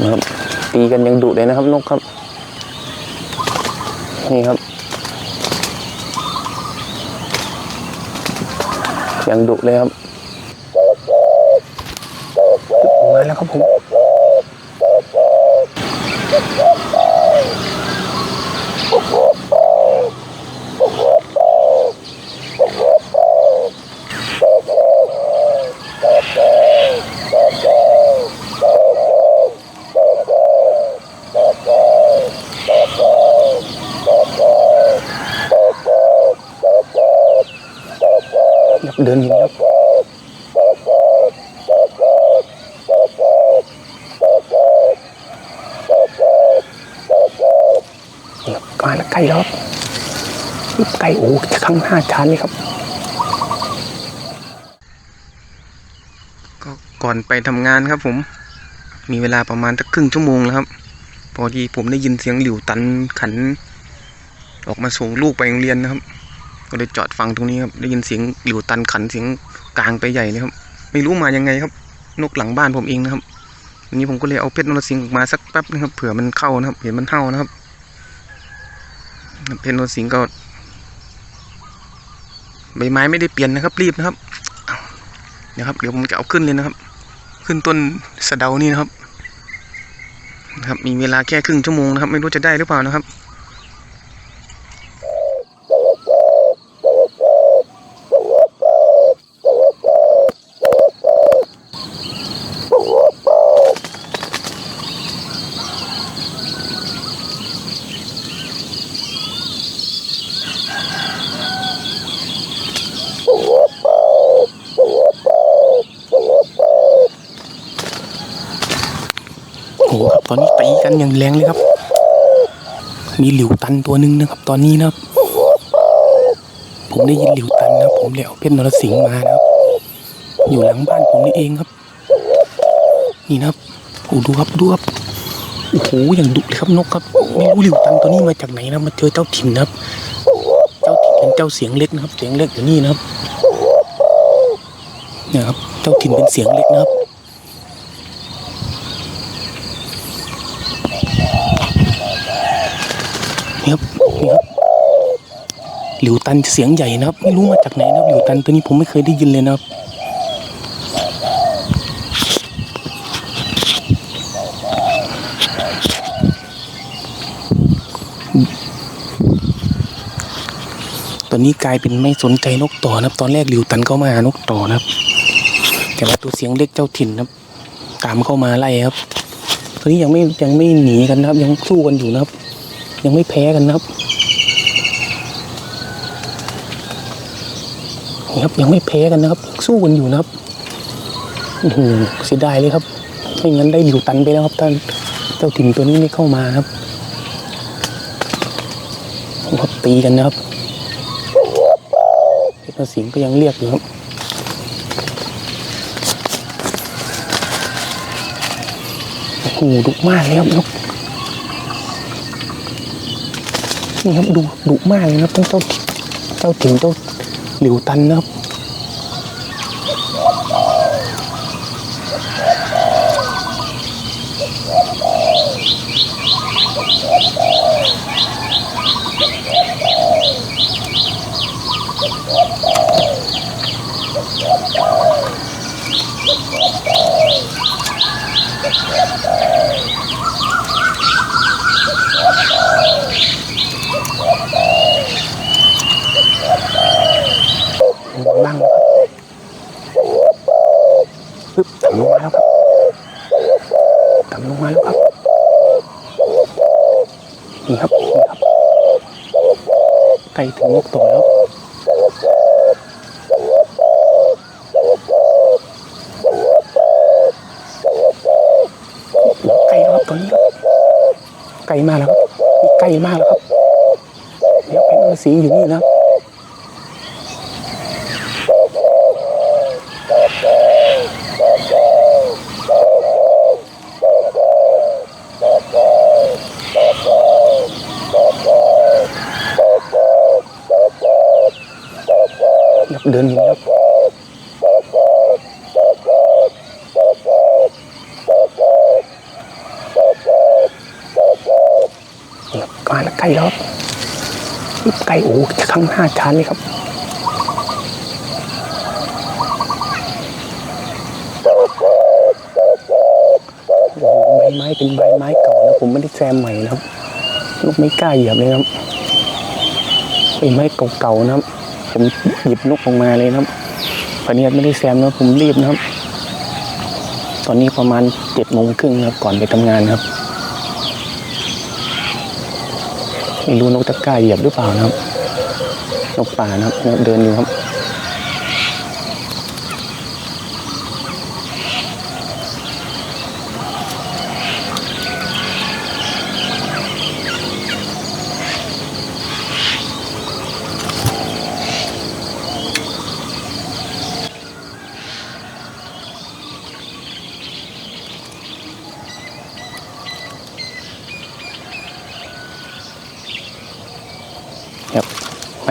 นะครับตีกันยังดุเลยนะครับนกครับ นี่ครับ ยังดุเลยครับมาแล้วครับผมครับเดินอยู่นครับมาแล้วใกล้แล้วใกล้โอ้ข้างหน้าชานเลยครับ ก็ก่อนไปทำงานครับผม มีเวลาประมาณสักครึ่งชั่วโมงแล้วครับ พอดีผมได้ยินเสียงหลิวตันขัน ออกมาส่งลูกไปโรงเรียนนะครับ ก็เลยจอดฟังตรงนี้ครับได้ยินเสียงหลิวตันขันเสียงกลางไปใหญ่เลยครับ ไม่รู้มายังไงครับ นกหลังบ้านผมเองนะครับวันนี้ผมก็เลยเอาเพชรนรสิงห์ออกมาสักแป๊บนะครับเผื่อมันเข้านะครับเห็นมันเข้านะครับเพชรนรสิงห์ก็ใบไม้ไม่ได้เปลี่ยนนะครับรีบนะครับเดี๋ยวครับเดี๋ยวผมจะเอาขึ้นเลยนะครับ ขึ้นต้นสะเดานี่นะครับ นะครับ มีเวลาแค่ครึ่งชั่วโมงนะครับ ไม่รู้จะได้หรือเปล่านะครับ โอ้โหครับตอนนี้ตีกันอย่างแรงเลยครับ มีหลิวตันตัวหนึ่งนะครับ ตอนนี้นะครับ ผมได้ยินหลิวตันนะผมเลยเอาเพชรนรสิงห์มานะครับ อยู่หลังบ้านผมนี่เองครับ นี่นะครับโอ้ดูครับดูครับโอ้โหอย่างดุเลยครับนกครับไม่รู้หลิวตันตัวนี้มาจากไหนนะมาเจอเจ้าถิ่นนะครับเจ้าถิ่นเป็นเจ้าเสียงเล็กนะครับ เสียงเล็กอยู่นี่นะครับนี่ยครับ เจ้าถิ่นเป็นเสียงเล็กนะครับ นี่ครับนี่ครับ หลิวตันเสียงใหญ่นะครับ ไม่รู้มาจากไหนนะครับหลิวตันตัวนี้ผมไม่เคยได้ยินเลยนะครับตอนนี้กลายเป็นไม่สนใจนกต่อนะครับ ตอนแรกหลิวตันเข้ามาหานกต่อนะครับ แต่ว่าตัวเสียงเล็กเจ้าถิ่นนะครับ ตามเข้ามาไล่ครับ ตอนนี้ยังไม่ยังไม่หนีกันนะครับ ยังสู้กันอยู่นะครับ ยังไม่แพ้กันนะครับ ครับยังไม่แพ้กันนะครับสู้กันอยู่นะครับอื้อหือเสียดายเลยครับไม่งั้นได้หลิวตันไปแล้วครับท่านเจ้าถิ่นตัวนี้ไม่เข้ามาครับครับตีกันนะครับเพชรสิงห์ก็ยังเรียกอยู่ครับโอ้โหดุมากเลยครับนกนี่ครับดูดุมากเลยนะครับต้องเจ้าเจ้าถิ่นเจ้า หลิวตันนะครับ ลงล่งครับปึ๊บต่ำลงมาแล้วครับต่ำลงมาแล้วครับนี่ครับนี่ครับใกล้ถึงนกตัวแล้วใกล้แล้วครับตอนนี้ใกล้มากแล้วครับใกล้มากแล้วครับเดี๋ยวเพชรนรสีอยู่นี่นะ เดินหินครับมาแล้วใกล้แล้วใกล้โอ้ข้างหน้าชานเลยครับใบไม้เป็นใบไม้เก่านะผมไม่ได้แซมใหม่นะครับ ลูกไม่กล้าเหยียบเลยครับใบไม้เก่าๆนะครับ ผมหยิบนกออกมาเลยนะครับพเนี้ไม่ได้แซมนะผมรีบนะครับ ตอนนี้ประมาณเจ็ดโมงครึ่งครับ ก่อนไปทำงานครับไม่รู้นกจะกล้าเหยียบหรือเปล่านะครับ นกป่านะครับเดินอยู่ครับ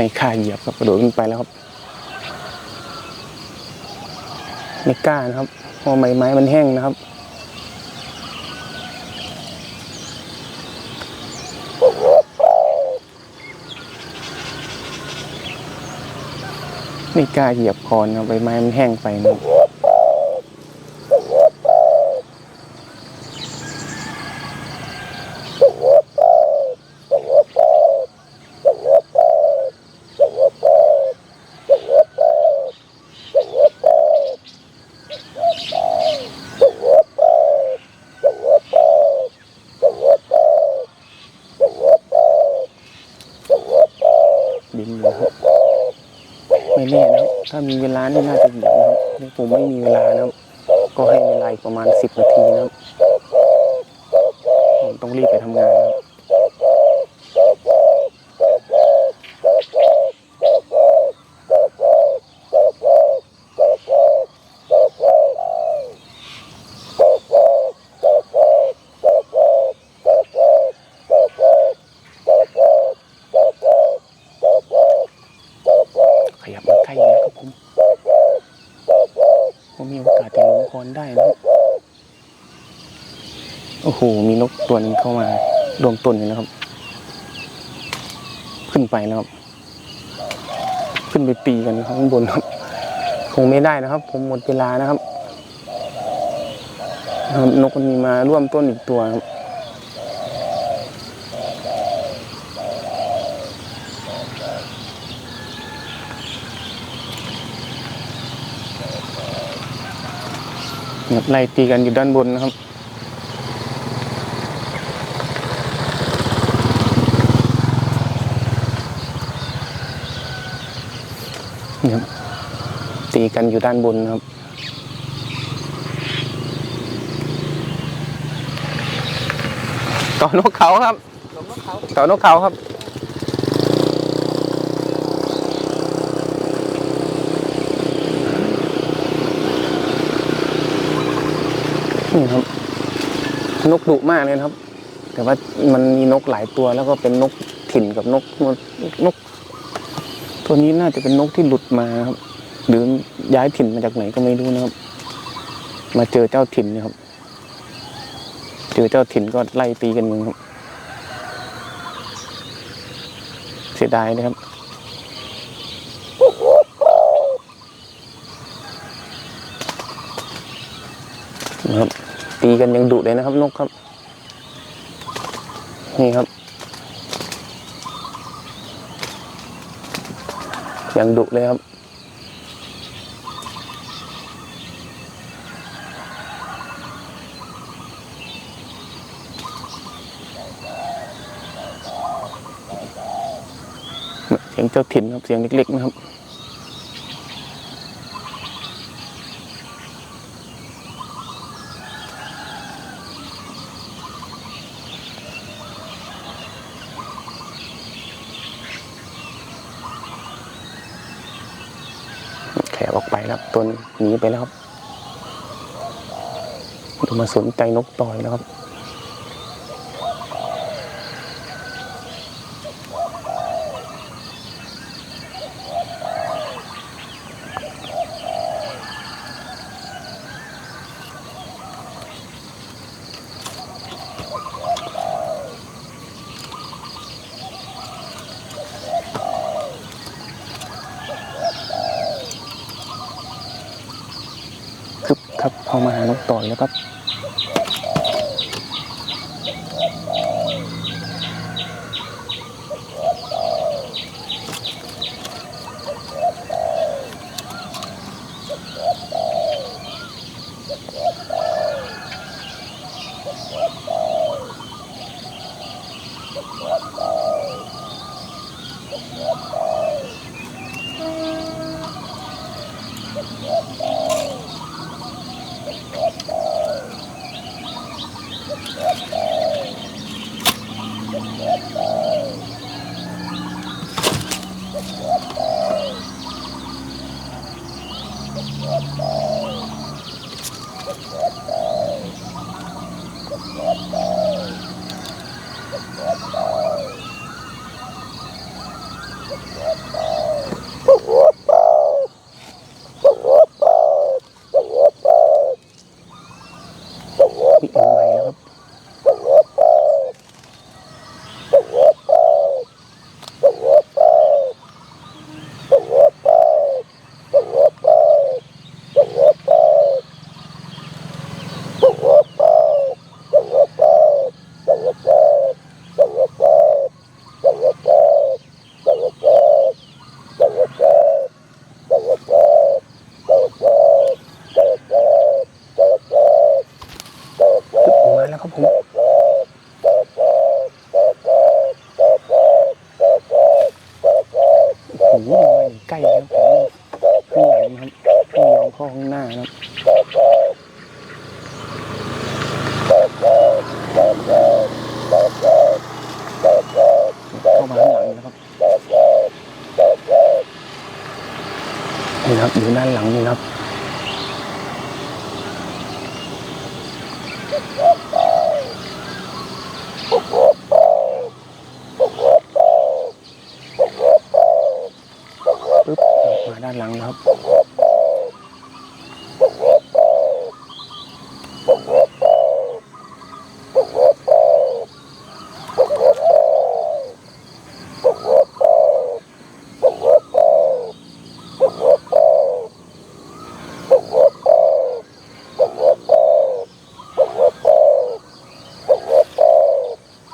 ไม่ค่าเหยียบครับกระโดดขึ้นไปแล้วครับไม่กล้านะครับเพราะใบไม้มันแห้งนะครับไม่กล้าเหยียบคอนครับใบไม้มันแห้งไปนะครับ บินอยู่ครับไม่แน่นะครับ ถ้ามีเวลานี่น่าจะเหยียบนะครับนี่ผมไม่มีเวลานะครับก็ให้เวลาประมาณสิบนาทีนะครับผมต้องรีบไปทำงานนะครับขยับมาใกล้แล้วครับผม ผมมีโอกาสจะลงคอนได้นะโอ้โห มีนกตัวหนึงเข้ามารวมต้นอยู่นะครับ ขึ้นไปนะครับ ขึ้นไปปีกันข้างบนครับ คงไม่ได้นะครับ ผมหมดเวลานะครับนะครับนกมันมีมาร่วมต้นอีกตัวครับ ไล่ตีกันอยู่ด้านบนนะครับครับตีกันอยู่ด้านบนนะครับ ต่อนกเขาครับ ต่อนกเขาครับ นี่ครับ นกดุมากเลยครับ แต่ว่ามันมีนกหลายตัวแล้วก็เป็นนกถิ่นกับนกนกนก ตัวนี้น่าจะเป็นนกที่หลุดมาครับ หรือย้ายถิ่นมาจากไหนก็ไม่รู้นะครับ มาเจอเจ้าถิ่นนะครับ เจอเจ้าถิ่นก็ไล่ตีกันอยู่ครับ เสียดายนะครับนะครับ ตีกันยังดุเลยนะครับนกครับ นี่ครับ ยังดุเลยครับเสียงเจ้าถิ่นครับเสียงเล็กๆนะครับ แข ครับตัวนี้หนีไปแล้วครับดูมาสนใจนกต่อยแล้วครับ น ครับเข้ามาหานกต่อยแล้วก็ Oh, my God. ข้าข้างหน้านะครับเข้ามาข้างหลังนะครับนี่ครับอยู่ด้านหลังนี่ครับมาด้านหลังนะครับ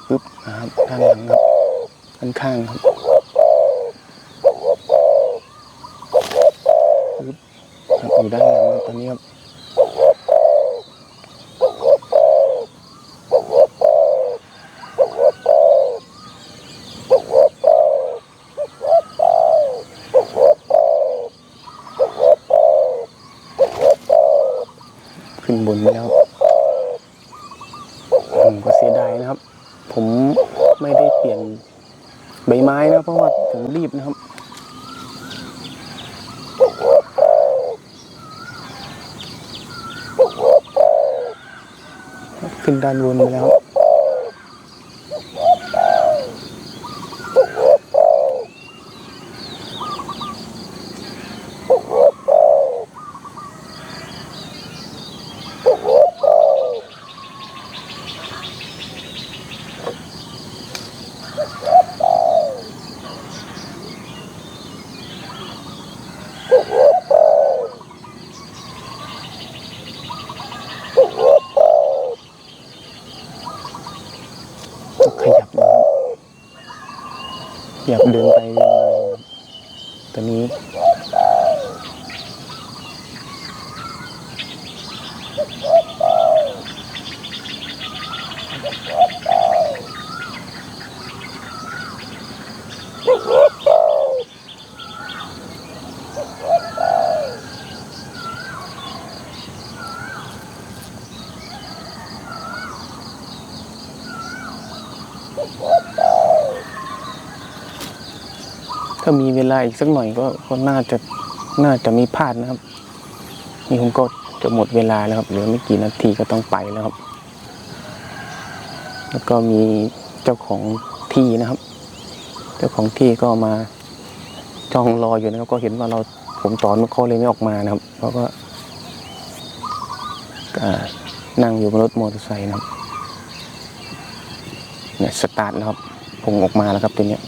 ปึ๊บนะครับด้านหลังครับด้านข้างครับ อยู่ด้านหลังตอนนี้ครับขึ้นบนแล้วผมก็เสียดายนะครับ ผมไม่ได้เปลี่ยนใบไม้นะเพราะว่าผมรีบนะครับ ขึ้นด้านบนไปแล้ว ขยับเดินไปเดินมาตอนนี้ ถ้ามีเวลาอีกสักหน่อยก็ก็น่าจะน่าจะมีพลาดนะครับ นี่ผมก็จะหมดเวลาแล้วครับเหลือไม่กี่นาทีก็ต้องไปแล้วครับ แล้วก็มีเจ้าของที่นะครับ เจ้าของที่ก็มาจ้องรออยู่นะครับ ก็เห็นว่าเราผมตอนเขาเลยไม่ออกมานะครับเพราะว่าอ่านั่งอยู่บนรถมอเตอร์ไซค์นะครับเนี่ยสตาร์ทแล้วครับผมออกมาแล้วครับตัวเนี้ย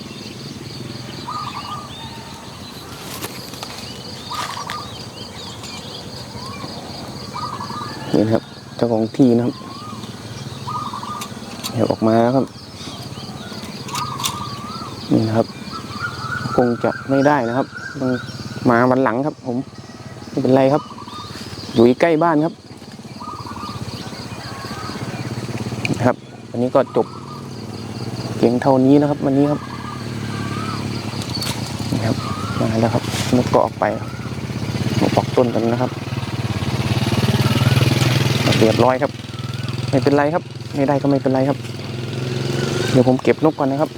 นี่นะครับ เจ้าของที่นะครับเดี๋ยวออกมาแล้วครับ นี่นะครับ คงจะไม่ได้นะครับต้องมาวันหลังครับ ผมไม่เป็นไรครับ อยู่ใกล้บ้านครับนะครับวันนี้ก็จบเพียงเท่านี้นะครับ วันนี้ครับนี่ครับมาแล้วครับนกก็ออกไปครับนกออกต้นกันนะครับ เรียบร้อยครับ ไม่เป็นไรครับ ไม่ได้ก็ไม่เป็นไรครับ เดี๋ยวผมเก็บนกก่อนนะครับ